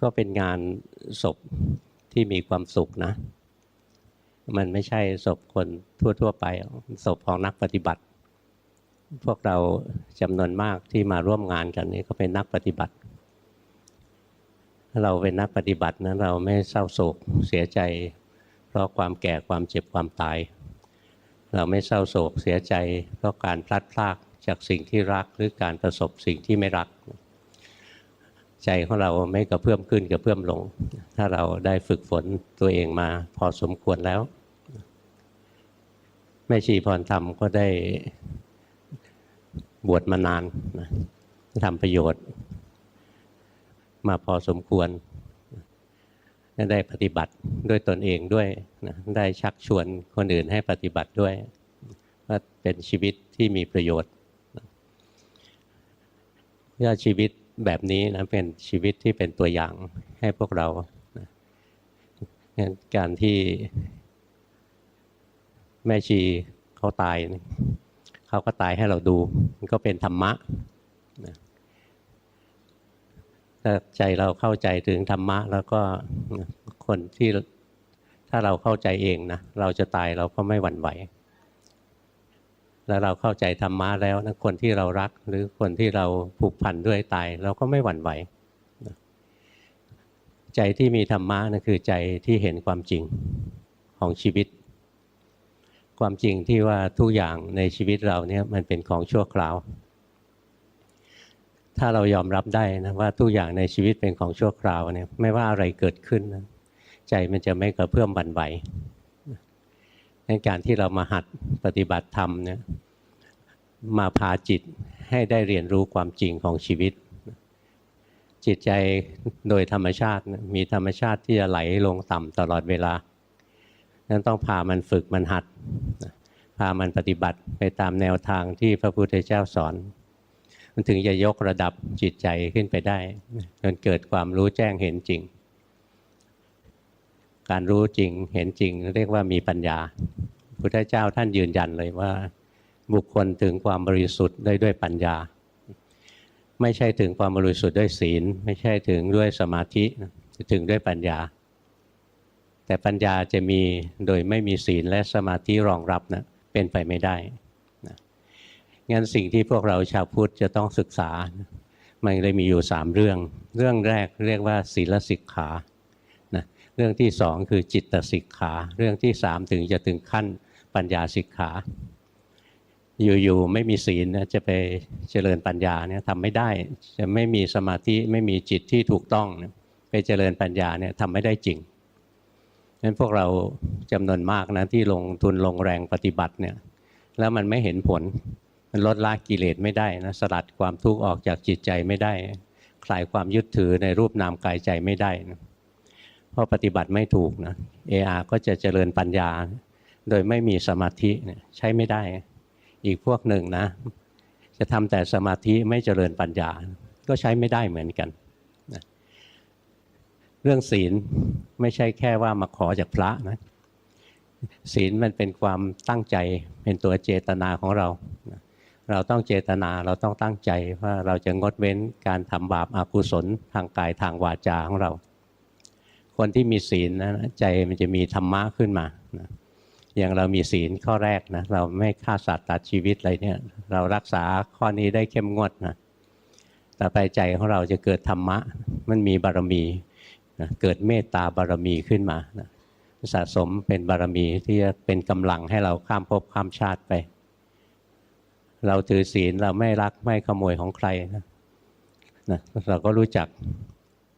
ก็เป็นงานศพที่มีความสุขนะ มันไม่ใช่ศพคนทั่ว ๆ ไปศพของนักปฏิบัติ พวกเราจำนวนมากที่มาร่วมงานกันนี้ก็เป็นนักปฏิบัติ เราเป็นนักปฏิบัตินะเราไม่เศร้าโศกเสียใจ เพราะความแก่ความเจ็บความตาย เราไม่เศร้าโศกเสียใจ เพราะการพลัดพรากจากสิ่งที่รักหรือการประสบสิ่งที่ไม่รัก ใจของเราไม่กระเพื่อมขึ้นกระเพื่อมลง ถ้าเราได้ฝึกฝนตัวเองมาพอสมควรแล้ว แม่ชีพรธรรมก็ได้บวชมานานนะทำประโยชน์ มาพอสมควร ได้ปฏิบัติด้วยตนเองด้วยนะได้ชักชวนคนอื่นให้ปฏิบัติด้วยว่าเป็นชีวิตที่มีประโยชน์ถ้าชีวิต แบบนี้นะเป็นชีวิตที่เป็นตัวอย่างให้พวกเรางั้นการที่แม่ชีเขาตายเขาก็ตายให้เราดู มันก็เป็นธรรมะถ้าใจเราเข้าใจถึงธรรมะ แล้วก็คนที่ถ้าเราเข้าใจเองนะเราจะตายเราก็ไม่หวั่นไหว แล้วเราเข้าใจธรรมะแล้วนะคนที่เรารักหรือคนที่เราผูกพันด้วยตาย เราก็ไม่หวั่นไหว ใจที่มีธรรมะนะคือใจที่เห็นความจริงของชีวิต ความจริงที่ว่าทุกอย่างในชีวิตเราเนี่ยมันเป็นของชั่วคราว ถ้าเรายอมรับได้นะว่าทุกอย่างในชีวิตเป็นของชั่วคราวเนี่ยไม่ว่าอะไรเกิดขึ้นนะใจมันจะไม่กระเพื่อมบันไหว ในการที่เรามาหัดปฏิบัติธรรมเนี่ยมาพาจิตให้ได้เรียนรู้ความจริงของชีวิต จิตใจโดยธรรมชาติมีธรรมชาติที่จะไหลลงต่ำตลอดเวลานั้นต้องพามันฝึกมันหัด พามันปฏิบัติไปตามแนวทางที่พระพุทธเจ้าสอน มันถึงจะยกระดับจิตใจขึ้นไปได้จนเกิดความรู้แจ้งเห็นจริง การรู้จริงเห็นจริง เรียกว่ามีปัญญา พุทธเจ้าท่านยืนยันเลยว่า บุคคลถึงความบริสุทธิ์ได้ด้วยปัญญา ไม่ใช่ถึงความบริสุทธิ์ด้วยศีล ไม่ใช่ถึงด้วยสมาธิถึงด้วยปัญญา แต่ปัญญาจะมีโดยไม่มีศีลและสมาธิรองรับนะเป็นไปไม่ได้นะงั้นสิ่งที่พวกเราชาวพุทธจะต้องศึกษา มันเลยมีอยู่สามเรื่อง เรื่องแรกเรียกว่าศีลสิกขา เรื่องที่สองคือจิตสิกขา เรื่องที่สามถึงจะถึงขั้นปัญญาสิกขา อยู่ๆไม่มีศีลนะจะไปเจริญปัญญาเนี่ยทำไม่ได้ จะไม่มีสมาธิไม่มีจิตที่ถูกต้องนะไปเจริญปัญญาเนี่ยทำไม่ได้จริงนั้นพวกเราจำนวนมากนะที่ลงทุนลงแรงปฏิบัติเนี่ยแล้วมันไม่เห็นผล มันลดละกิเลสไม่ได้นะสลัดความทุกข์ออกจากจิตใจไม่ได้ คลายความยึดถือในรูปนามกายใจไม่ได้นะ เพราะปฏิบัติไม่ถูกนะเออาก็จะเจริญปัญญา โดยไม่มีสมาธิใช้ไม่ได้ อีกพวกหนึ่งนะ จะทำแต่สมาธิไม่เจริญปัญญา ก็ใช้ไม่ได้เหมือนกันนะเรื่องศีลไม่ใช่แค่ว่ามาขอจากพระนะศีลมันเป็นความตั้งใจเป็นตัวเจตนาของเรา เราต้องเจตนาเราต้องตั้งใจว่าเราจะงดเว้นการทำบาปอากุศลทางกายทางวาจาของเรา คนที่มีศีลนะใจมันจะมีธรรมะขึ้นมานะอย่างเรามีศีลข้อแรกนะเราไม่ฆ่าสัตว์ตัดชีวิตอะไรเนี่ยเรารักษาข้อนี้ได้เข้มงวดนะต่อไปใจของเราจะเกิดธรรมะ มันมีบารมีนะเกิดเมตตาบารมีขึ้นมานะสะสมเป็นบารมีที่จะเป็นกำลังให้เราข้ามภพข้ามชาติไป เราถือศีลเราไม่รักไม่ขโมยของใครนะนะเราก็รู้จัก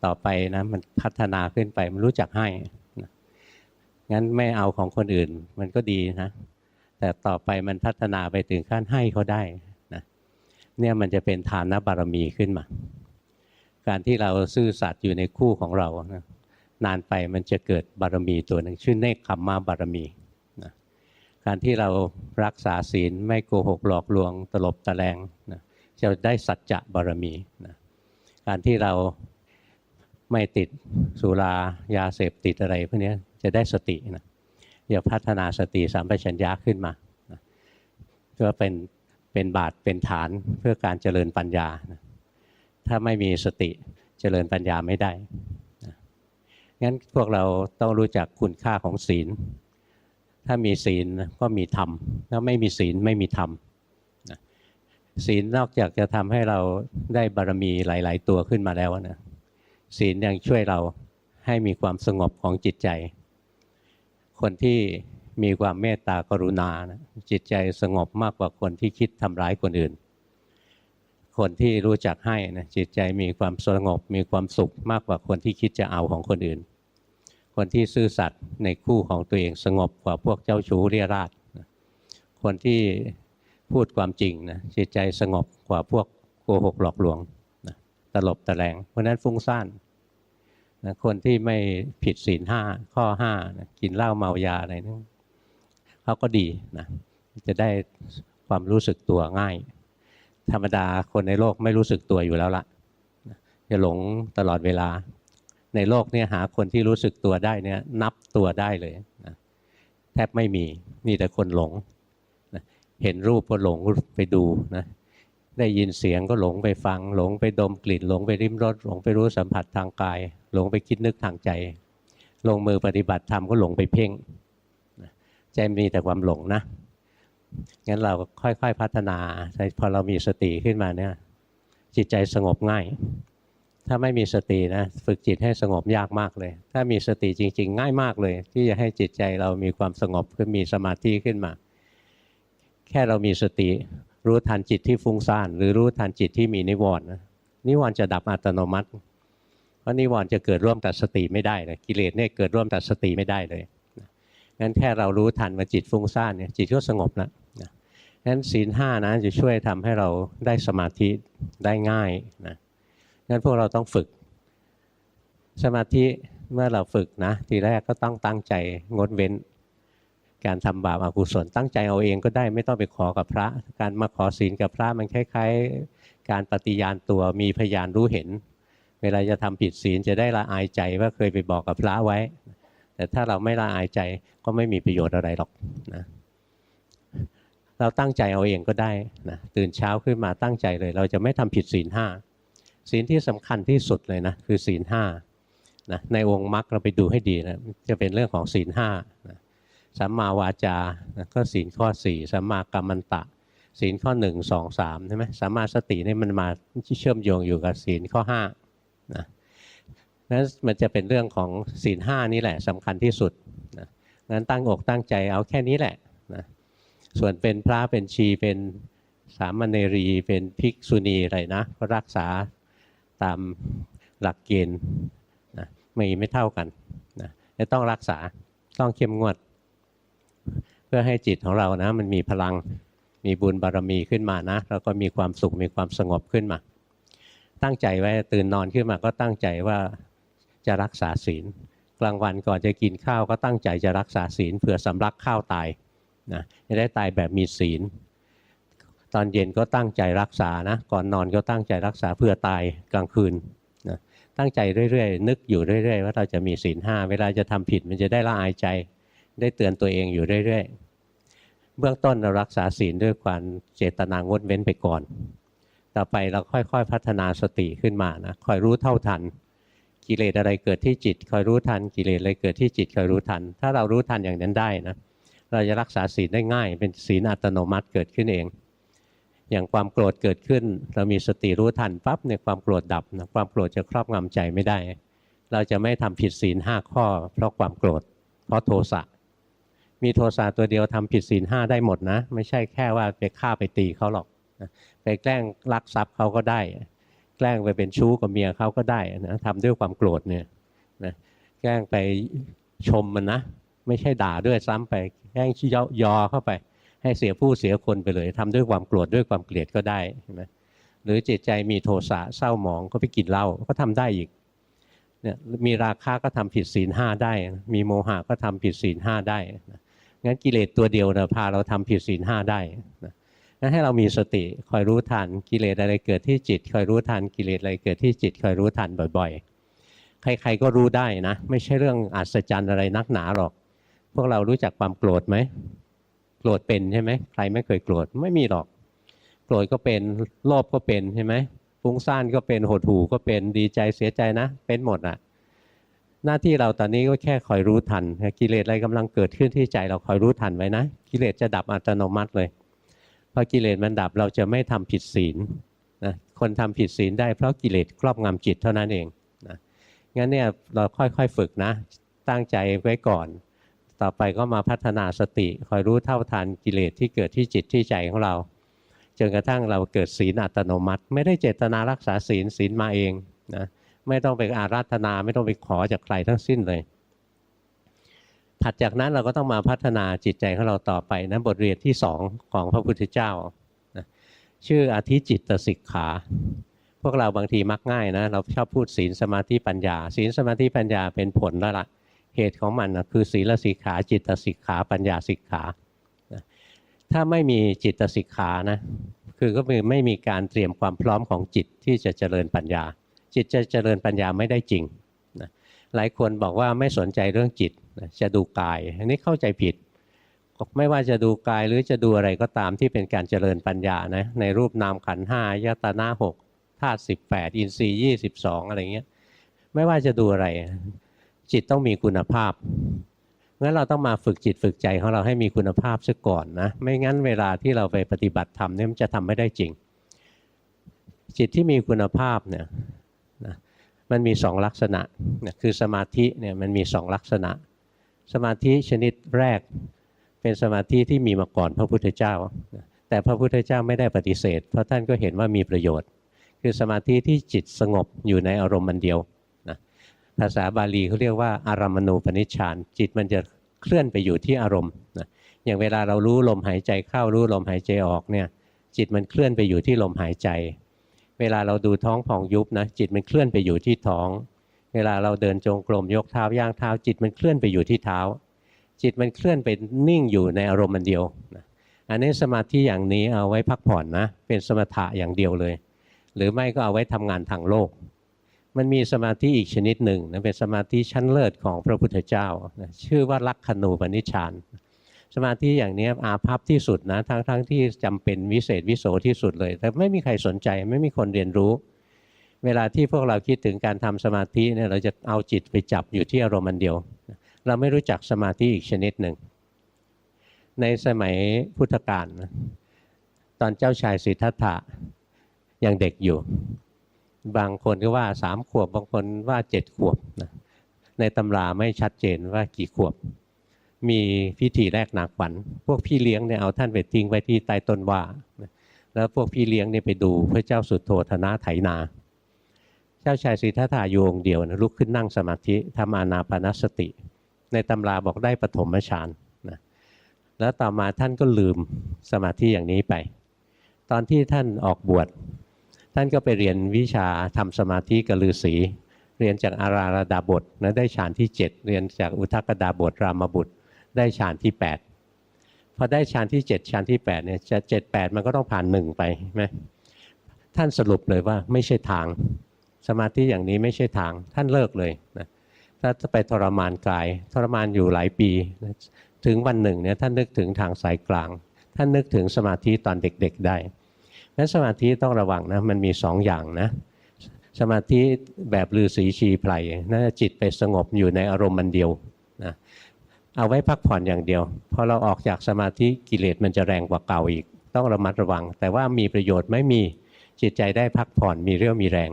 ต่อไปนะมันพัฒนาขึ้นไปมันรู้จักให้นะงั้นไม่เอาของคนอื่นมันก็ดีนะ แต่ต่อไปมันพัฒนาไปถึงขั้นให้เขาได้นะเนี่ยมันจะเป็นฐานบารมีขึ้นมา การที่เราซื่อสัตย์อยู่ในคู่ของเรานะนานไปมันจะเกิดบารมีตัวหนึ่งชื่อเนคขมมาบารมีนะการที่เรารักษาศีลไม่โกหกหลอกลวงตลบตะแลงนะจะได้สัจจะบารมีนะการที่เรา ไม่ติดสุรายาเสพติดอะไรพวกนี้จะได้สตินะจะพัฒนาสติสัมปชัญญะขึ้นมาเพื่อเป็นเป็นบาทเป็นฐานเพื่อการเจริญปัญญานะถ้าไม่มีสติเจริญปัญญาไม่ได้งั้นพวกเราต้องรู้จักคุณค่าของศีล ถ้ามีศีลก็มีธรรม ถ้าไม่มีศีลไม่มีธรรม ศีลนอกจากจะทำให้เราได้บารมีหลาย ๆ ตัวขึ้นมาแล้วนะ ศีลยังช่วยเราให้มีความสงบของจิตใจ คนที่มีความเมตตากรุณานะจิตใจสงบมากกว่าคนที่คิดทำร้ายคนอื่น คนที่รู้จักให้นะจิตใจมีความสงบมีความสุขมากกว่าคนที่คิดจะเอาของคนอื่น คนที่ซื่อสัตย์ในคู่ของตัวเองสงบกว่าพวกเจ้าชู้เรียราดคนที่พูดความจริงนะจิตใจสงบกว่าพวกโกหกหลอกลวง ตลบตะแลงเพราะนั้นฟุ้งซ่านนะคนที่ไม่ผิดศีลห้าข้อห้านะกินเหล้าเมายาอะไรนั่นเขาก็ดีนะจะได้ความรู้สึกตัวง่าย ธรรมดาคนในโลกไม่รู้สึกตัวอยู่แล้วละะจะหลงตลอดเวลา ในโลกเนี่ยหาคนที่รู้สึกตัวได้เนี่ยนับตัวได้เลยนะแทบไม่มีมีแต่คนหลงนะเห็นรูปก็หลงไปดูนะ ได้ยินเสียงก็หลงไปฟัง หลงไปดมกลิ่น หลงไปริมรสหลงไปรู้สัมผัสทางกาย หลงไปคิดนึกทางใจ ลงมือปฏิบัติธรรมก็หลงไปเพ่งใจมีแต่ความหลงนะงั้นเราค่อยๆพัฒนาพอเรามีสติขึ้นมาเนี่ย จิตใจสงบง่าย ถ้าไม่มีสตินะฝึกจิตให้สงบยากมากเลย ถ้ามีสติจริง ๆ ง่ายมากเลย ที่จะให้จิตใจเรามีความสงบขึ้นมีสมาธิขึ้นมา แค่เรามีสติ รู้ทันจิตที่ฟุ้งซ่านหรือรู้ทันจิตที่มีนิวรณ์นะนิวรณ์จะดับอัตโนมัติ เพราะนิวรณ์จะเกิดร่วมกับสติไม่ได้เลยกิเลสเนี่ยเกิดร่วมกับสติไม่ได้เลยงั้นแค่เรารู้ทันว่าจิตฟุ้งซ่านเนี่ยจิตก็สงบแล้วนะงั้นศีลห้านะจะช่วยทำให้เราได้สมาธิได้ง่ายนะงั้นพวกเราต้องฝึก สมาธิเมื่อเราฝึกนะทีแรกก็ต้องตั้งใจงดเว้น การทำบาปอกุศลตั้งใจเอาเองก็ได้ไม่ต้องไปขอกับพระ การมาขอศีลกับพระมันคล้ายๆ การปฏิญาณตัวมีพยานรู้เห็น เวลาจะทำผิดศีลจะได้ละอายใจว่าเคยไปบอกกับพระไว้ แต่ถ้าเราไม่ละอายใจก็ไม่มีประโยชน์อะไรหรอกนะเราตั้งใจเอาเองก็ได้นะตื่นเช้าขึ้นมาตั้งใจเลย เราจะไม่ทำผิดศีลห้าศีลที่สำคัญที่สุดเลยนะคือศีลห้านะในองค์มรรคเราไปดูให้ดีนะจะเป็นเรื่องของศีลห้านะ สัมมาวาจาก็ศีลข้อสี่สัมมากัมมันตะ ศีลข้อหนึ่งสองสามใช่ไหมสัมมาสตินี่มันมาที่เชื่อมโยงอยู่กับศีลข้อห้านะนั้นมันจะเป็นเรื่องของศีลห้านี่แหละสำคัญที่สุดนะนั้นตั้งอกตั้งใจเอาแค่นี้แหละนะส่วนเป็นพระเป็นชีเป็นสามเณรีเป็นภิกษุณีอะไรนะก็รักษาตามหลักเกณฑ์นะไม่ไม่เท่ากันนะจะต้องรักษาต้องเข้มงวด เพื่อให้จิตของเรานะมันมีพลังมีบุญบารมีขึ้นมานะ แล้วก็มีความสุขมีความสงบขึ้นมา ตั้งใจไว้ตื่นนอนขึ้นมาก็ตั้งใจว่าจะรักษาศีล กลางวันก่อนจะกินข้าวก็ตั้งใจจะรักษาศีลเผื่อสำลักข้าวตายนะจะได้ตายแบบมีศีล ตอนเย็นก็ตั้งใจรักษานะ ก่อนนอนก็ตั้งใจรักษาเพื่อตายกลางคืนนะตั้งใจเรื่อยๆ นึกอยู่เรื่อย ๆ ว่าเราจะมีศีลห้าเวลาจะทำผิดมันจะได้ละอายใจ ได้เตือนตัวเองอยู่เรื่อยๆ เบื้องต้นเรารักษาศีลด้วยความเจตนางดเว้นไปก่อน ต่อไปเราค่อยๆพัฒนาสติขึ้นมานะคอยรู้เท่าทัน กิเลสอะไรเกิดที่จิต คอยรู้ทันกิเลสอะไรเกิดที่จิตคอยรู้ทัน ถ้าเรารู้ทันอย่างนั้นได้นะเราจะรักษาศีลได้ง่าย เป็นศีลอัตโนมัติเกิดขึ้นเอง อย่างความโกรธเกิดขึ้น เรามีสติรู้ทันปั๊บในความโกรธดับนะความโกรธจะครอบงำใจไม่ได้ เราจะไม่ทำผิดศีลห้าข้อ เพราะความโกรธเพราะโทสะ มีโทสะตัวเดียวทำผิดศีลห้าได้หมดนะ ไม่ใช่แค่ว่าไปฆ่าไปตีเขาหรอกไปแกล้งลักทรัพย์เขาก็ได้ แกล้งไปเป็นชู้กับเมียเขาก็ได้นะทำด้วยความโกรธเนี่ยนะแกล้งไปชมมันนะ ไม่ใช่ด่าด้วยซ้ำไปแย่งชี้ยอเข้าไป ให้เสียผู้เสียคนไปเลยทำด้วยความโกรธด้วยความเกลียดก็ได้ใช่ไหมหรือจิตใจมีโทสะเศร้าหมองก็ไปกินเหล้าก็ทำได้อีกเนี่ยมีราคะก็ทำผิดศีลห้าได้ มีโมหะก็ทำผิดศีลห้าได้ งั้นกิเลสตัวเดียวนะพาเราทำผิดศีลห้าได้นะงั้นให้เรามีสติคอยรู้ทันกิเลสอะไรเกิดที่จิต คอยรู้ทันกิเลสอะไรเกิดที่จิต คอยรู้ทันบ่อยๆ ใครๆก็รู้ได้นะ ไม่ใช่เรื่องอัศจรรย์อะไรนักหนาหรอก พวกเรารู้จักความโกรธไหมโกรธเป็นใช่ไหมใครไม่เคยโกรธไม่มีหรอก โกรธก็เป็นโลภก็เป็นใช่ไหมฟุ้งซ่านก็เป็นหดหู่ก็เป็นดีใจเสียใจนะ เป็นหมดอะ หน้าที่เราตอนนี้ก็แค่คอยรู้ทัน กิเลสอะไรกำลังเกิดขึ้นที่ใจเราคอยรู้ทันไว้นะ กิเลสจะดับอัตโนมัติเลยพอกิเลสมันดับเราจะไม่ทำผิดศีลนะคนทำผิดศีลได้เพราะกิเลสครอบงำจิตเท่านั้นเองนะงั้นเนี่ยเราค่อยๆฝึกนะ ตั้งใจไว้ก่อน ต่อไปก็มาพัฒนาสติ คอยรู้เท่าทันกิเลสที่เกิดที่จิตที่ใจของเราจนกระทั่งเราเกิดศีลอัตโนมัติ ไม่ได้เจตนารักษาศีลศีลมาเองนะ ไม่ต้องไปอาราธนา ไม่ต้องไปขอจากใครทั้งสิ้นเลย ถัดจากนั้นเราก็ต้องมาพัฒนาจิตใจของเราต่อไปนะบทเรียนที่สองของพระพุทธเจ้านะชื่ออธิจิตตสิกขา พวกเราบางทีมักง่ายนะ เราชอบพูดศีลสมาธิปัญญา ศีลสมาธิปัญญาเป็นผลแล้วละ่ะเหตุของมันนะคือศีลสิกขาจิตสิกขาปัญญาสิกขาถ้าไม่มีจิตสิกขานะคือก็คือไม่มีการเตรียมความพร้อมของจิตที่จะเจริญปัญญา จิตจะเจริญปัญญาไม่ได้จริงนะหลายคนบอกว่าไม่สนใจเรื่องจิตนะจะดูกาย อันนี้เข้าใจผิด ไม่ว่าจะดูกายหรือจะดูอะไรก็ตามที่เป็นการเจริญปัญญานะในรูปนามขันห้ายตนาหกธาตุสิบแปดอินทรีย์ยี่สิบสองอะไรเงี้ยไม่ว่าจะดูอะไร จิตต้องมีคุณภาพงั้นเราต้องมาฝึกจิตฝึกใจของเราให้มีคุณภาพซะก่อนนะไม่งั้นเวลาที่เราไปปฏิบัติธรรมเนี่ยมันจะทำไม่ได้จริง จิตที่มีคุณภาพเนี่ย มันมีสองลักษณะคือสมาธิเนี่ยมันมีสองลักษณะ สมาธิชนิดแรก เป็นสมาธิที่มีมาก่อนพระพุทธเจ้า แต่พระพุทธเจ้าไม่ได้ปฏิเสธ เพราะท่านก็เห็นว่ามีประโยชน์ คือสมาธิที่จิตสงบอยู่ในอารมณ์มันเดียวนะภาษาบาลีเขาเรียกว่าอารมณูปนิชฌานจิตมันจะเคลื่อนไปอยู่ที่อารมณ์นะอย่างเวลาเรารู้ลมหายใจเข้ารู้ลมหายใจออกเนี่ยจิตมันเคลื่อนไปอยู่ที่ลมหายใจ เวลาเราดูท้องผ่องยุบนะจิตมันเคลื่อนไปอยู่ที่ท้อง เวลาเราเดินจงกรมยกเท้าย่างเท้า จิตมันเคลื่อนไปอยู่ที่เท้า จิตมันเคลื่อนไปนิ่งอยู่ในอารมณ์มันเดียวนะอันนี้สมาธิอย่างนี้เอาไว้พักผ่อนนะเป็นสมถะอย่างเดียวเลย หรือไม่ก็เอาไว้ทำงานทางโลก มันมีสมาธิอีกชนิดหนึ่งนะเป็นสมาธิชั้นเลิศของพระพุทธเจ้านะชื่อว่าลักขณูปนิชฌาน สมาธิอย่างนี้อาภัพที่สุดนะทั้งๆทที่จำเป็นวิเศษวิโสที่สุดเลย แต่ไม่มีใครสนใจไม่มีคนเรียนรู้ เวลาที่พวกเราคิดถึงการทำสมาธิเนี่ยเราจะเอาจิตไปจับอยู่ที่อารมณ์อันเดียว เราไม่รู้จักสมาธิอีกชนิดหนึ่ง ในสมัยพุทธกาลตอนเจ้าชายสิทธัตถะยังเด็กอยู่ บางคนก็ว่าสามขวบบางคนว่าเจ็ดขวบนะในตำราไม่ชัดเจนว่ากี่ขวบ มีพิธีแรกนาขวัญพวกพี่เลี้ยงเนี่ยเอาท่านไปทิ้งไว้ที่ใต้ต้นว่า แล้วพวกพี่เลี้ยงเนี่ยไปดูพระเจ้าสุดโทธนะไถนา เจ้าชายสิทธัตถะโยงเดียวนะลุกขึ้นนั่งสมาธิทำอานาปนสติ ในตำราบอกได้ปฐมฌานนะแล้วต่อมาท่านก็ลืมสมาธิอย่างนี้ไป ตอนที่ท่านออกบวชท่านก็ไปเรียนวิชาทำสมาธิกับฤาษีเรียนจากอาราระดาบทนะได้ฌานที่ 7 เรียนจากอุทกดาบทรามบุตร ได้ฌานที่ 8 พอได้ฌานที่ 7ฌานที่8เนี่ยจะเจ็ดแปดมันก็ต้องผ่านหนึ่งไปไหมท่านสรุปเลยว่าไม่ใช่ทาง สมาธิอย่างนี้ไม่ใช่ทางท่านเลิกเลยนะถ้าจะไปทรมานกาย ทรมานอยู่หลายปีนะถึงวันหนึ่งเนี่ยท่านนึกถึงทางสายกลาง ท่านนึกถึงสมาธิตอนเด็กๆได้นั้นสมาธิต้องระวังนะมันมีสองอย่างนะสมาธิแบบลือสีชีไพรนั่นจิตไปสงบอยู่ในอารมณ์มันเดียวนะ เอาไว้พักผ่อนอย่างเดียว พอเราออกจากสมาธิกิเลสมันจะแรงกว่าเก่าอีก ต้องระมัดระวัง แต่ว่ามีประโยชน์ไม่มีจิตใจได้พักผ่อนมีเรี่ยวมีแรง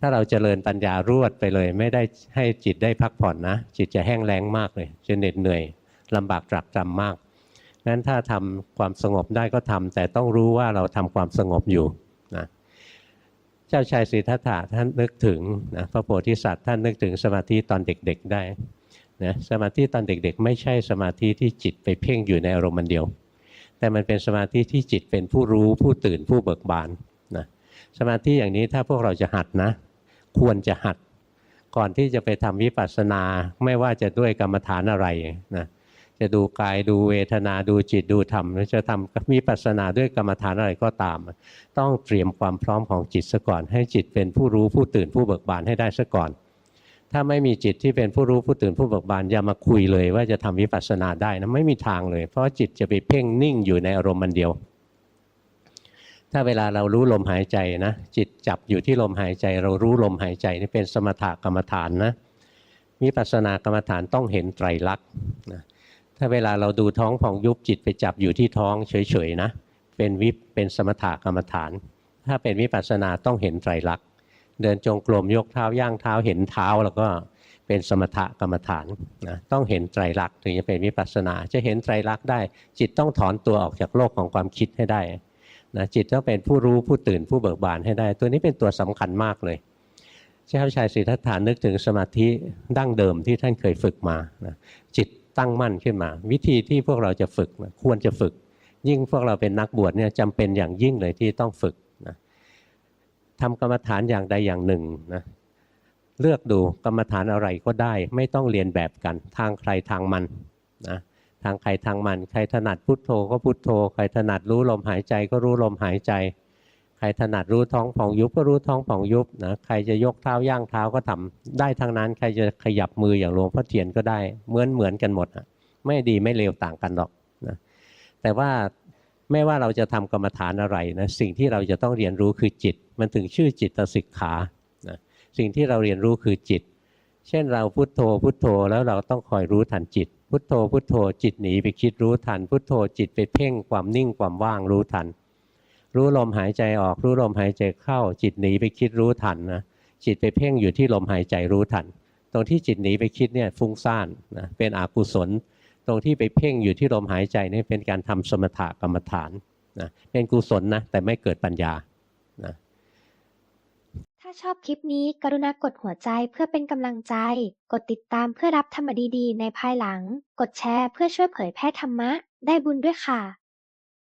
ถ้าเราเจริญปัญญารวดไปเลย ไม่ได้ให้จิตได้พักผ่อนนะ จิตจะแห้งแล้งมากเลยจะเหน็ดเหนื่อยลำบากตรักตรำมากงั้นถ้าทำความสงบได้ก็ทำแต่ต้องรู้ว่าเราทำความสงบอยู่นะเจ้าชายสิทธัตถะท่านนึกถึงนะพระโพธิสัตว์ท่านนึกถึงสมาธิตอนเด็กๆได้ นะสมาธิตอนเด็กๆ ไม่ใช่สมาธิที่จิตไปเพ่งอยู่ในอารมณ์มันเดียว แต่มันเป็นสมาธิที่จิตเป็นผู้รู้ผู้ตื่นผู้เบิกบานนะสมาธิอย่างนี้ถ้าพวกเราจะหัดนะ ควรจะหัด ก่อนที่จะไปทำวิปัสสนาไม่ว่าจะด้วยกรรมฐานอะไรนะจะดูกายดูเวทนาดูจิตดูธรรมจะทำวิปัสสนาด้วยกรรมฐานอะไรก็ตาม ต้องเตรียมความพร้อมของจิตซะก่อน ให้จิตเป็นผู้รู้ผู้ตื่นผู้เบิกบานให้ได้ซะก่อน ถ้าไม่มีจิตที่เป็นผู้รู้ผู้ตื่นผู้เบิกบานอย่ามาคุยเลยว่าจะทำวิปัสสนาได้นะไม่มีทางเลย เพราะจิตจะไปเพ่งนิ่งอยู่ในอารมณ์มันเดียว ถ้าเวลาเรารู้ลมหายใจนะ จิตจับอยู่ที่ลมหายใจ เรารู้ลมหายใจนี่เป็นสมถะกรรมฐานนะวิปัสสนากรรมฐานต้องเห็นไตรลักษณ์นะถ้าเวลาเราดูท้องพองยุบจิตไปจับอยู่ที่ท้องเฉยๆนะเป็นวิปเป็นสมถกรรมฐาน ถ้าเป็นวิปัสสนาต้องเห็นไตรลักษณ์ เดินจงกรมยกเท้าย่างเท้าเห็นเท้าแล้วก็เป็นสมถกรรมฐานนะต้องเห็นไตรลักษณ์ถึงจะเป็นวิปัสสนา จะเห็นไตรลักษณ์ได้ จิตต้องถอนตัวออกจากโลกของความคิดให้ได้นะจิตต้องเป็นผู้รู้ผู้ตื่นผู้เบิกบานให้ได้ ตัวนี้เป็นตัวสำคัญมากเลยเจ้าชายสิทธัตถานึกถึงสมาธิดั้งเดิมที่ท่านเคยฝึกมานะจิตตั้งมั่นขึ้นมา วิธีที่พวกเราจะฝึกนะควรจะฝึก ยิ่งพวกเราเป็นนักบวชเนี่ยจำเป็นอย่างยิ่งเลยที่ต้องฝึก ทำกรรมฐานอย่างใดอย่างหนึ่งนะเลือกดูกรรมฐานอะไรก็ได้ ไม่ต้องเรียนแบบกัน ทางใครทางมันนะทางใครทางมัน ใครถนัดพุทโธก็พุทโธ ใครถนัดรู้ลมหายใจก็รู้ลมหายใจ ใครถนัดรู้ท้องผ่องยุบก็รู้ท้องผ่องยุบนะใครจะยกเท้าย่างเท้าก็ทำได้ทั้งนั้น ใครจะขยับมืออย่างหลวงพ่อเทียนก็ได้เหมือนเหมือนกันหมดอะไม่ดีไม่เลวต่างกันหรอกนะแต่ว่าไม่ว่าเราจะทำกรรมฐานอะไรนะสิ่งที่เราจะต้องเรียนรู้คือจิต มันถึงชื่อจิตสิกขานะสิ่งที่เราเรียนรู้คือจิต เช่นเราพุโทโธพุโทโธแล้วเราต้องคอยรู้ทันจิต พุโทโธพุโทโธ จิตหนีไปคิดรู้ทัน พุโทโธจิตไปเพ่งความนิ่งความว่างรู้ทัน รู้ลมหายใจออกรู้ลมหายใจเข้า จิตหนีไปคิดรู้ทันนะจิตไปเพ่งอยู่ที่ลมหายใจรู้ทัน ตรงที่จิตหนีไปคิดเนี่ยฟุ้งซ่านนะเป็นอกุศล ตรงที่ไปเพ่งอยู่ที่ลมหายใจนี่เป็นการทำสมถกรรมฐานนะเป็นกุศลนะแต่ไม่เกิดปัญญา ถ้าชอบคลิปนี้กรุณากดหัวใจเพื่อเป็นกำลังใจ กดติดตามเพื่อรับธรรมดีๆ ในภายหลัง กดแชร์เพื่อช่วยเผยแพร่ธรรมะ ได้บุญด้วยค่ะ